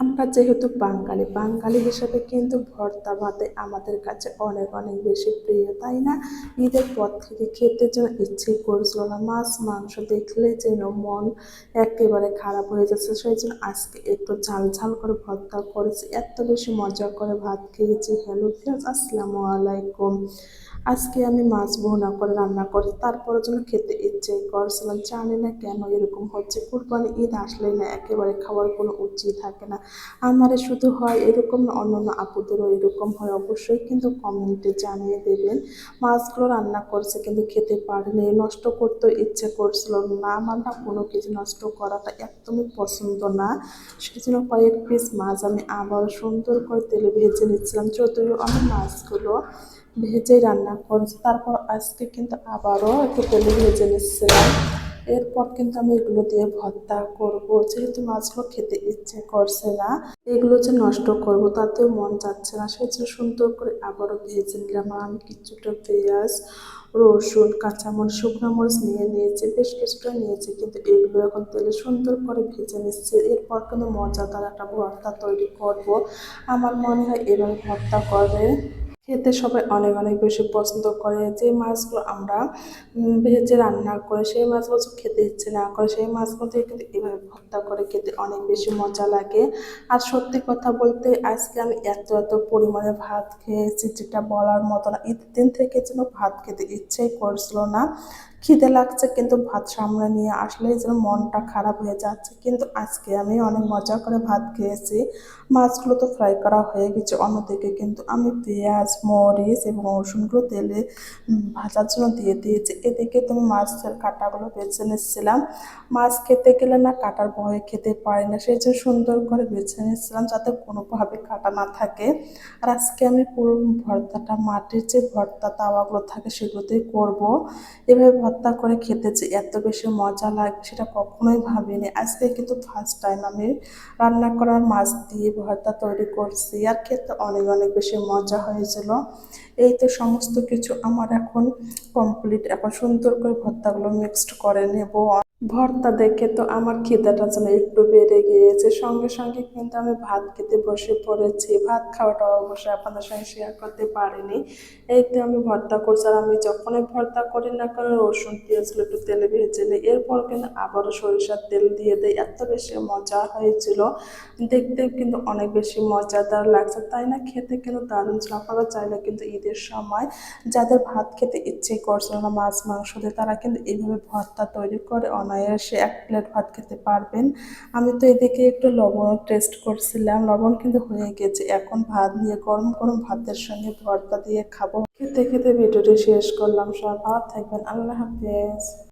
I'm আমরা যেহেতু বাঙালি বাঙালি হিসেবে কিন্তু ভর্তা ভাতে আমাদের কাছে অনেক অনেক বেশি প্রিয়, তাই না? ঈদের পর থেকে খেতে যেন ইচ্ছে করছিল না। মাছ, মাংস দেখলে যেন মন একেবারে খারাপ হয়ে যাচ্ছে। সেই জন্য আজকে একটু ঝাল ঝাল করে ভর্তা করেছি। এত বেশি মজা করে ভাত খেয়েছি। হ্যালো ফ্রেন্ডস আসসালামু আলাইকুম। আজকে আমি মাছ ভুনা করে রান্না করি। তারপরে যেন খেতে ইচ্ছে করছিলাম জানি না কেন এরকম হচ্ছে। কুরবানি ঈদ আসলে না একেবারে খাওয়ার কোনো উচিত থাকে না। আমারে শুধু হয় এরকম না অন্য অন্য আপুদেরও এরকম হয়, অবশ্যই কিন্তু কমেন্টে জানিয়ে দেবেন। মাছগুলো রান্না করছে কিন্তু খেতে পারেনি, নষ্ট করতে ইচ্ছে করছিল না। আমার না কোনো কিছু নষ্ট করাটা একদমই পছন্দ না। সেজন্য কয়েক পিস মাছ আমি আবার সুন্দর করে তেলে ভেজে নিচ্ছিলাম, যদিও আমি মাছগুলো ভেজে রান্না করেছি। তারপর আজকে কিন্তু আবারও একটু তেলে ভেজে নিচ্ছিলাম। এরপর কিন্তু আমি এগুলো দিয়ে ভর্তা করব। যেহেতু মাছগুলো খেতে ইচ্ছে করছে না, এগুলো যে নষ্ট করব তাতেও মন যাচ্ছে না। সেই জন্য সুন্দর করে আবারও ভেজে নিলাম। আমি কিছুটা পেঁয়াজ, রসুন, কাঁচামরিচ, শুকনো মরিচ নিয়ে নিয়েছি। বেশ কিছুটা নিয়েছি, কিন্তু এগুলো এখন তেলে সুন্দর করে ভেজে নিচ্ছি। এরপর কিন্তু মজাদার একটা ভর্তা তৈরি করব। আমার মনে হয় এভাবে ভর্তা করে খেতে সবাই অনেক অনেক বেশি পছন্দ করে। যে মাছগুলো আমরা ভেজে রান্না করে, সেই মাছগুলো খেতে ইচ্ছে না করে, সেই মাছগুলো থেকে কিন্তু এভাবে ভর্তা করে খেতে অনেক বেশি মজা লাগে। আর সত্যি কথা বলতে, আজকে আমি এত এত পরিমাণে ভাত খেয়েছি, যেটা বলার মতো না। ঈদের দিন থেকে যেন ভাত খেতে ইচ্ছেই করছিল না। খিদে লাগছে, কিন্তু ভাত সামনে নিয়ে আসলেই যেন মনটা খারাপ হয়ে যাচ্ছে। কিন্তু আজকে আমি অনেক মজা করে ভাত খেয়েছি। মাছগুলো তো ফ্রাই করা হয়ে গেছে অন্যদিকে, কিন্তু আমি পেঁয়াজ, মরিচ এবং রসুনগুলো তেলে ভাজার জন্য দিয়ে দিয়েছি। এদিকে তুমি মাছের কাঁটাগুলো বেছে নিচ্ছিলাম। মাছ খেতে গেলে না কাটার ভয়ে খেতে পারি না, সেই জন্য সুন্দর করে বেছে নিচ্ছিলাম যাতে কোনোভাবে কাটা না থাকে। আর আজকে আমি পুরো ভর্তাটা, মাটির যে ভর্তা তাওয়াগুলো থাকে সেগুলোতেই করব। এভাবে ভর্তা করে খেতে যে এত বেশি মজা লাগে, সেটা কখনোই ভাবিনি। আজকে কিন্তু ফার্স্ট টাইম আমি রান্না করার মাছ দিয়ে ভর্তা তৈরি করছি। আর খেতে অনেক অনেক বেশি মজা হয়েছিল। এই তো সমস্ত কিছু আমার এখন কমপ্লিট এখন সুন্দর করে ভর্তাগুলো মিক্সড করে নেব। ভর্তা দেখে তো আমার খিদাটা যেন একটু বেড়ে গিয়েছে। সঙ্গে সঙ্গে কিন্তু আমি ভাত খেতে বসে পড়েছি। ভাত খাওয়াটা অবশ্যই আপনাদের সঙ্গে শেয়ার করতে পারিনি। এই তো আমি ভর্তা করছি আর আমি যখনই ভর্তা করি না কেন রসুন পেঁয়াজগুলো একটু তেলে ভেজে নিই। এরপর কিন্তু আবারও সরিষার তেল দিয়ে দেয় এত বেশি মজা হয়েছিল। দেখতে কিন্তু অনেক বেশি মজাদার লাগছে। তাই না? খেতে কিন্তু দারুণ ছিল। আপনারা চাইলে কিন্তু ঈদের সময় যাদের ভাত খেতে ইচ্ছে করছিল না, মাছ, মাংস দিয়ে, তারা কিন্তু এইভাবে ভর্তা তৈরি করে অনায়াসে এক প্লেট ভাত খেতে পারবেন। আমি তো এদিকে একটু লবণ টেস্ট করছিলাম। লবণ কিন্তু হয়ে গেছে। এখন ভাত নিয়ে গরম গরম ভাতের সঙ্গে ভর্তা দিয়ে খাব। খেতে খেতে ভিডিওটি শেষ করলাম। সব ভালো থাকবেন। আল্লাহ হাফেজ।